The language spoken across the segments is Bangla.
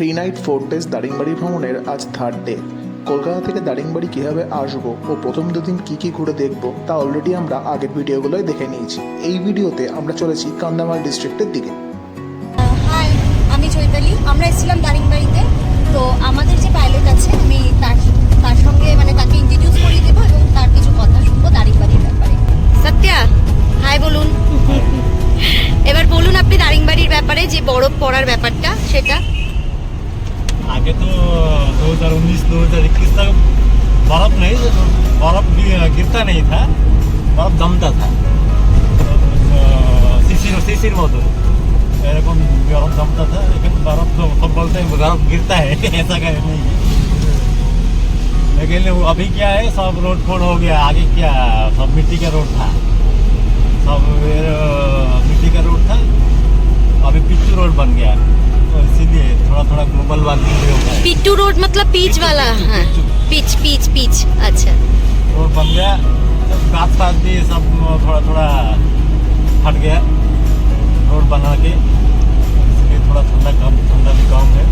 Three night four days Daringbadi ভ্রমণের আজ থার্ড ডে কলকাতা থেকে দারিংবাড়ি কীভাবে আসব ও প্রথম দুদিন কী কী ঘুরে দেখব তা অলরেডি আমরা আগের ভিডিওগুলোয় দেখে নিয়েছি। এই ভিডিওতে আমরা চলেছি কান্দামাল ডিস্ট্রিক্টের দিকে। হাই আমি চৈতালি। আমরা এসেছিলাম দারিংবাড়িতে शिशिर मधुर एरकम बर्फ़ जमता था लेकिन बर्फ़ तो सब बोलते हैं बर्फ़ गिरता है ऐसा कहीं नहीं लेकिन वो अभी क्या है सब रोड फोड हो गया आगे क्या सब मिट्टी का रोड था सब मिट्टी का रोड था अभी पिच्चू रोड बन गया तो इसीलिए थोड़ा थोड़ा ग्लोबल वार्मिंग भी हो गया पिट्टू रोड मतलब पीच वाला हाँ पीच पीच पीच अच्छा रोड बन गया घास फास भी सब थोड़ा थोड़ा हट गया रोड बना के इसलिए थोड़ा ठंडा कम ठंडा भी कम है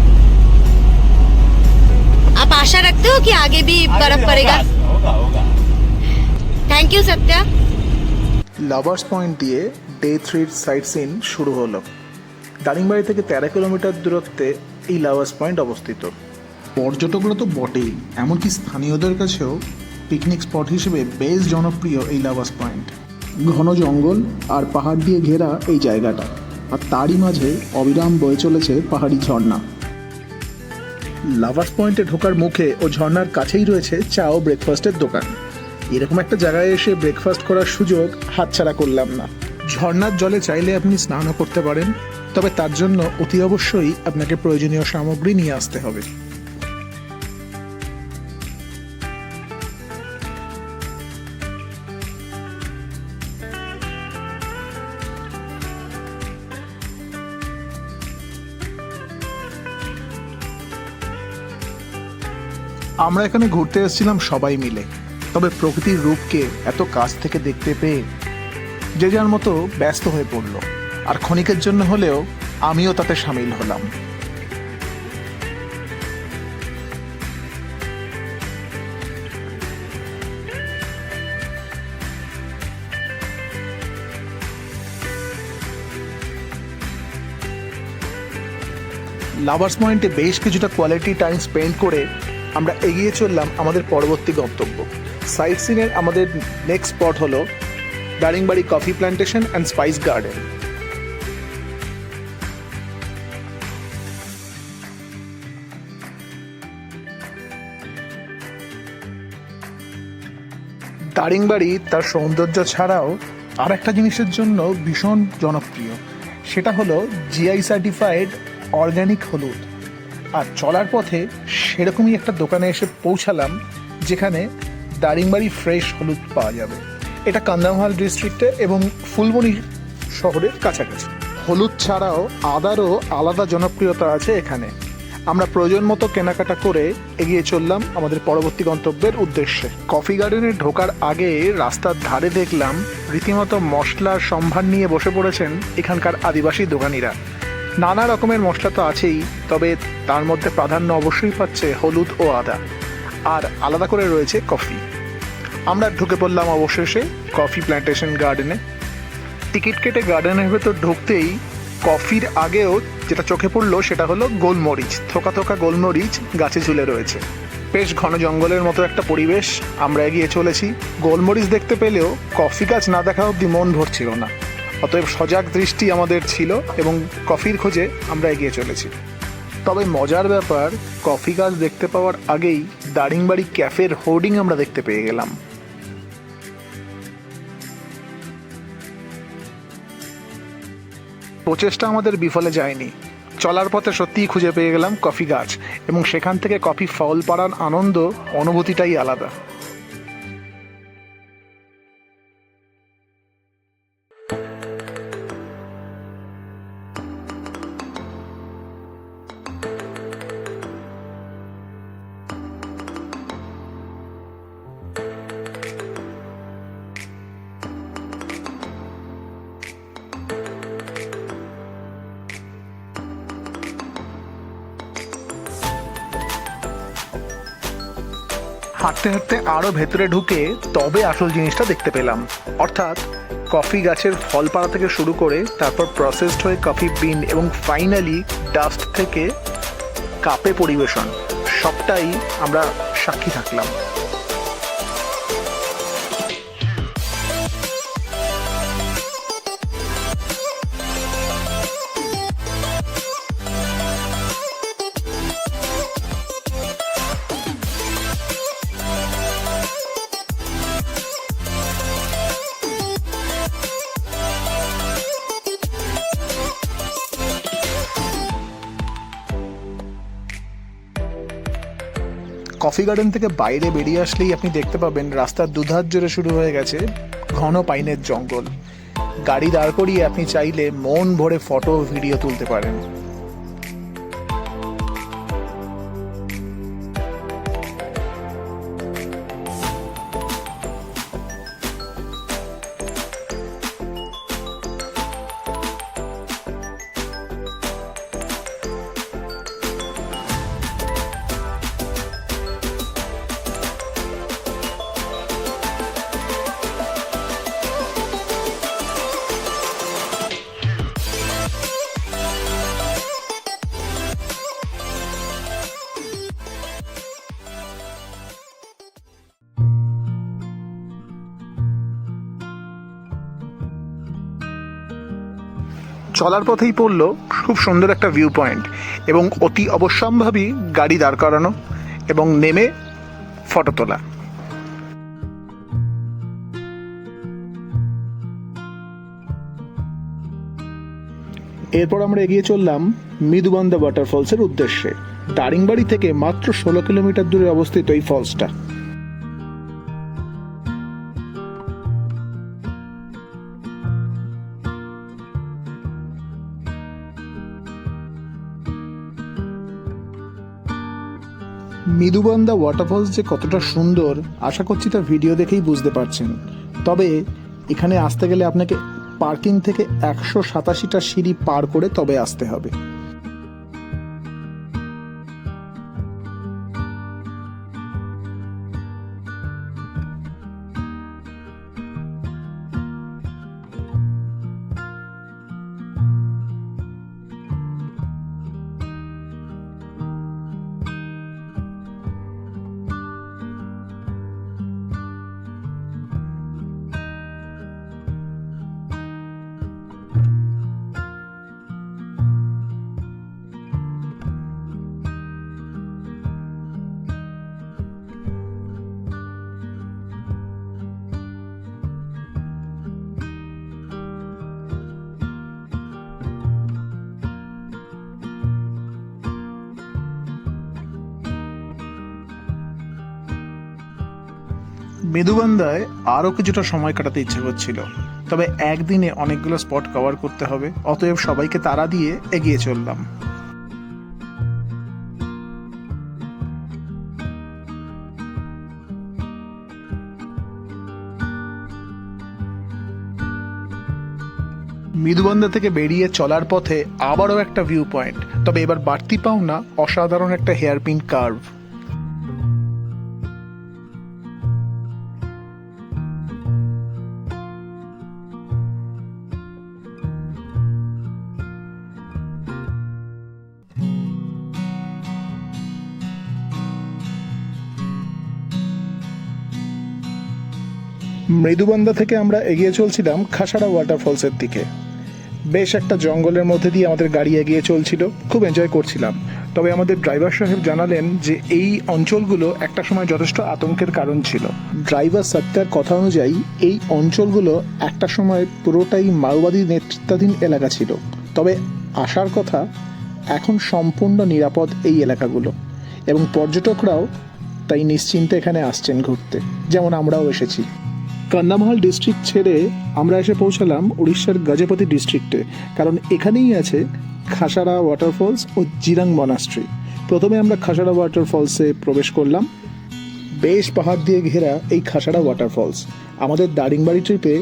आप आशा रखते हो कि आगे भी आगे बर्फ भी पड़ेगा होगा होगा होगा thank you Satya lovers point দিয়ে ডে থ্রির সাইট সিন শুরু হলো দারিংবাড়ি থেকে তেরো কিলোমিটার দূরত্বে এই লাভার্স পয়েন্ট অবস্থিত পর্যটকরা তো বটেই এমনকি স্থানীয়দের কাছেও পিকনিক স্পট হিসেবে বেশ জনপ্রিয় এই লাভার্স পয়েন্ট ঘন জঙ্গল আর পাহাড় দিয়ে ঘেরা এই জায়গাটা। আর তারই মাঝে অবিরাম বয়ে চলেছে পাহাড়ি ঝর্ণা। লাভার্স পয়েন্টে ঢোকার মুখে ও ঝর্ণার কাছেই রয়েছে চা ও ব্রেকফাস্টের দোকান। এরকম একটা জায়গায় এসে ব্রেকফাস্ট করার সুযোগ হাতছাড়া করলাম না। ঝর্ণার জলে চাইলে আপনি স্নানও করতে পারেন, তবে তার জন্য অতি অবশ্যই আপনাকে প্রয়োজনীয় সামগ্রী নিয়ে আসতে হবে। আমরা এখানে ঘুরতে এসেছিলাম সবাই মিলে। তবে প্রকৃতির রূপকে এত কাছ থেকে দেখতে পেয়ে যে যার মতো ব্যস্ত হয়ে পড়ল। আর ক্ষণিকের জন্য হলেও আমিও তাতে সামিল হলাম। লাভার্স পয়েন্টে বেশ কিছুটা কোয়ালিটি টাইম স্পেন্ড করে আমরা এগিয়ে চললাম আমাদের পরবর্তী গন্তব্য। সাইট সিনের আমাদের নেক্সট স্পট হলো Daringbadi coffee plantation and spice garden Daringbadi তার সৌন্দর্য ছাড়াও আর একটা জিনিসের জন্য ভীষণ জনপ্রিয়। সেটা হলো জিআই সার্টিফাইড অর্গ্যানিক হলুদ। আর চলার পথে সেরকমই একটা দোকানে এসে পৌঁছালাম, যেখানে দারিংবাড়ি ফ্রেশ হলুদ পাওয়া যাবে। এটা কান্দামহাল ডিস্ট্রিক্টে এবং ফুলবনি শহরের কাছাকাছি। হলুদ ছাড়াও আদারও আলাদা জনপ্রিয়তা আছে এখানে। আমরা প্রয়োজন মতো কেনাকাটা করে এগিয়ে চললাম আমাদের পরবর্তী গন্তব্যের উদ্দেশ্যে। কফি গার্ডেনে ঢোকার আগে রাস্তার ধারে দেখলাম রীতিমতো মশলার সম্ভার নিয়ে বসে পড়েছেন এখানকার আদিবাসী দোকানিরা। নানা রকমের মশলা তো আছেই, তবে তার মধ্যে প্রাধান্য অবশ্যই পাচ্ছে হলুদ ও আদা। আর আলাদা করে রয়েছে কফি। আমরা ঢুকে পড়লাম অবশেষে কফি প্ল্যান্টেশন গার্ডেনে। টিকিট কেটে গার্ডেনের ভেতর ঢুকতেই কফির আগেও যেটা চোখে পড়ল সেটা হলো গোলমরিচ, থোকা থোকা গোলমরিচ গাছে ঝুলে রয়েছে। বেশ ঘন জঙ্গলের মতো একটা পরিবেশ, আমরা এগিয়ে চলেছি। গোলমরিচ দেখতে পেলেও কফি গাছ না দেখা অব্দি মন ভরছিল না। অতএব সজাগ দৃষ্টি আমাদের ছিল এবং কফির খোঁজে আমরা এগিয়ে চলেছি। তবে মজার ব্যাপার, কফি গাছ দেখতে পাওয়ার আগেই দারিংবাড়ি ক্যাফের হোর্ডিং আমরা দেখতে পেয়ে গেলাম। প্রচেষ্টা আমাদের বিফলে যায়নি। চলার পথে সত্যিই খুঁজে পেয়ে গেলাম কফি গাছ এবং সেখান থেকে কফি ফল পাড়ার আনন্দ, অনুভূতিটাই আলাদা। হাঁটতে হাঁটতে আরও ভেতরে ঢুকে তবে আসল জিনিসটা দেখতে পেলাম। অর্থাৎ, কফি গাছের ফল পাড়া থেকে শুরু করে তারপর প্রসেসড হয়ে কফি বিন এবং ফাইনালি ডাস্ট থেকে কাপে পরিবেশন। সবটাই আমরা সাক্ষী থাকলাম। কফি গার্ডেন থেকে বাইরে বেরিয়ে আসলেই আপনি দেখতে পাবেন রাস্তার দুধার জোরে শুরু হয়ে গেছে ঘন পাইনের জঙ্গল। গাড়ি দাঁড় করিয়ে আপনি চাইলে মন ভরে ফটো ভিডিও তুলতে পারেন। চলার পথেই পড়ল খুব সুন্দর একটা ভিউ পয়েন্ট এবং অতি অবশ্যম্ভাবী গাড়ি দাঁড় করানো এবং নেমে ফটো তোলা। এরপর আমরা এগিয়ে চললাম মৃদুবান্ধা ওয়াটারফলসের উদ্দেশ্যে। দারিংবাড়ি থেকে মাত্র ষোলো কিলোমিটার দূরে অবস্থিত এই ফলসটা মৃদুবান্ধা ওয়াটারফলস যে কতটা সুন্দর, আশা করছি তা ভিডিও দেখেই বুঝতে পারছেন। তবে এখানে আসতে গেলে আপনাকে পার্কিং থেকে একশো সাতাশিটা সিঁড়ি পার করে তবে আসতে হবে। মেদুবান্ধায় আরও কিছুটা সময় কাটাতে ইচ্ছে করছিল। তবে একদিনে অনেকগুলো স্পট কভার করতে হবে, অতএব সবাইকে তারা দিয়ে এগিয়ে চললাম। মৃদুবন্ধা থেকে বেরিয়ে চলার পথে আবারও একটা ভিউ পয়েন্ট তবে এবার বাড়তি পাও না অসাধারণ একটা হেয়ারপিন কার্ভ মৃদুবান্ধা থেকে আমরা এগিয়ে চলছিলাম খাসাড়া ওয়াটারফলসের দিকে। বেশ একটা জঙ্গলের মধ্যে দিয়ে আমাদের গাড়ি এগিয়ে চলছিল, খুব এনজয় করছিলাম। তবে আমাদের ড্রাইভার সাহেব জানালেন যে এই অঞ্চলগুলো একটা সময় যথেষ্ট আতঙ্কের কারণ ছিল। ড্রাইভার সত্যার কথা অনুযায়ী, এই অঞ্চলগুলো একটা সময় পুরোটাই মাওবাদী নেতৃত্বাধীন এলাকা ছিল। তবে আসার কথা, এখন সম্পূর্ণ নিরাপদ এই এলাকাগুলো। এবং পর্যটকরাও তাই নিশ্চিন্তে এখানে আসছেন ঘুরতে, যেমন আমরাও এসেছি। কন্দামহল ডিস্ট্রিক্ট ছেড়ে আমরা এসে পৌঁছালাম উড়িষ্যার গজপতি ডিস্ট্রিক্টে কারণ এখানেই আছে খাসাড়া ওয়াটারফলস ও জিরাং মনাস্ট্রি প্রথমে আমরা খাসাড়া ওয়াটারফলসে প্রবেশ করলাম। বেশ পাহাড় দিয়ে ঘেরা এই খাসাড়া ওয়াটারফলস আমাদের দারিংবাড়ি ট্রিপে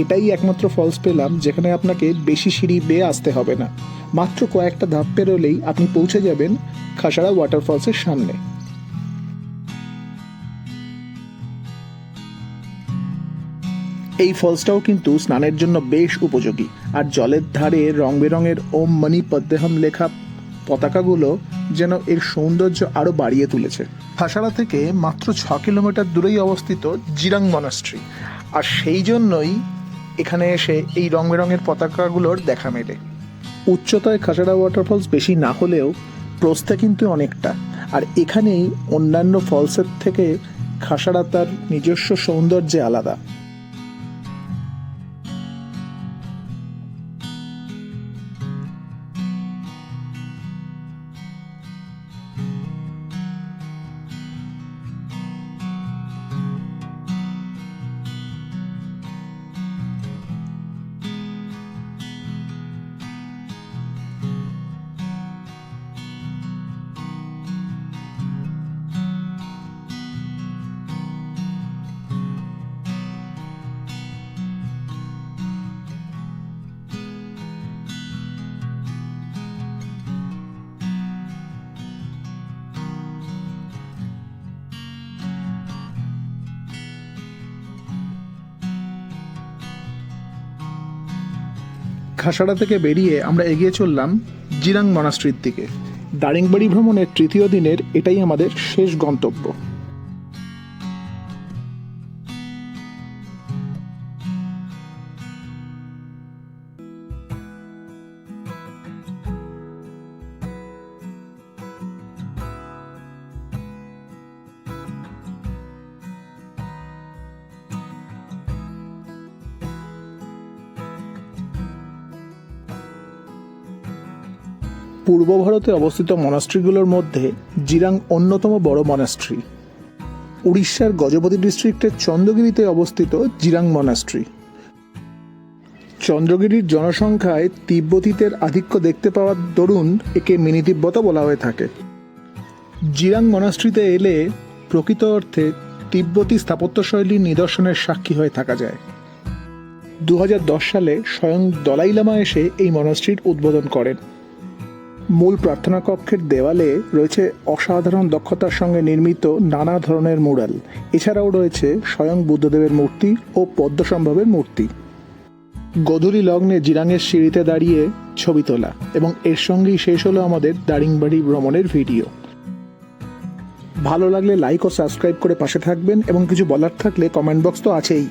এটাই একমাত্র ফলস পেলাম, যেখানে আপনাকে বেশি সিঁড়ি বেয়ে আসতে হবে না। মাত্র কয়েকটা ধাপ পেরোলেই আপনি পৌঁছে যাবেন খাসাড়া ওয়াটারফলসের সামনে। এই ফলসটাও কিন্তু স্নানের জন্য বেশ উপযোগী। আর জলের ধারে রং বেরঙের ওম মণি পদ্মেহম লেখা পতাকাগুলো যেন এর সৌন্দর্য আরও বাড়িয়ে তুলেছে। খাসাড়া থেকে মাত্র ছ কিলোমিটার দূরেই অবস্থিত জিরাং মনাস্ট্রি। আর সেই জন্যই এখানে এসে এই রং বেরঙের পতাকাগুলোর দেখা মেলে। উচ্চতায় খাসাড়া ওয়াটারফলস বেশি না হলেও প্রস্থে কিন্তু অনেকটা। আর এখানেই অন্যান্য ফলসের থেকে খাসাড়া তার নিজস্ব সৌন্দর্যে আলাদা। খাসাড়া থেকে বেরিয়ে আমরা এগিয়ে চললাম জিরাং মনাস্ট্রির দিকে। দারিংবাড়ি ভ্রমণের তৃতীয় দিনের এটাই আমাদের শেষ গন্তব্য। পূর্ব ভারতে অবস্থিত মনাস্ট্রিগুলোর মধ্যে জিরাং অন্যতম বড় মনাস্ট্রি। উড়িষ্যার গজপতি ডিস্ট্রিক্টের চন্দ্রগিরিতে অবস্থিত জিরাং মনাস্ট্রি। চন্দ্রগিরির জনসংখ্যায় তিব্বতীদের আধিক্য দেখতে পাওয়ার দরুন একে মিনি তিব্বতও বলা হয়ে থাকে। জিরাং মনাস্ট্রিতে এলে প্রকৃত অর্থে তিব্বতী স্থাপত্যশৈলীর নিদর্শনের সাক্ষী হয়ে থাকা যায়। দু হাজার দশ সালে স্বয়ং দলাই লামা এসে এই মনাস্ট্রির উদ্বোধন করেন। মূল প্রার্থনা কক্ষের দেওয়ালে রয়েছে অসাধারণ দক্ষতার সঙ্গে নির্মিত নানা ধরনের মুরাল এছাড়াও রয়েছে স্বয়ং বুদ্ধদেবের মূর্তি ও পদ্মসম্ভবের মূর্তি। গধূলি লগ্নে জিরাঙের সিঁড়িতে দাঁড়িয়ে ছবি তোলা এবং এর সঙ্গেই শেষ হলো আমাদের দারিংবাড়ি ভ্রমণের ভিডিও। ভালো লাগলে লাইক ও সাবস্ক্রাইব করে পাশে থাকবেন এবং কিছু বলার থাকলে কমেন্ট বক্স তো আছেই।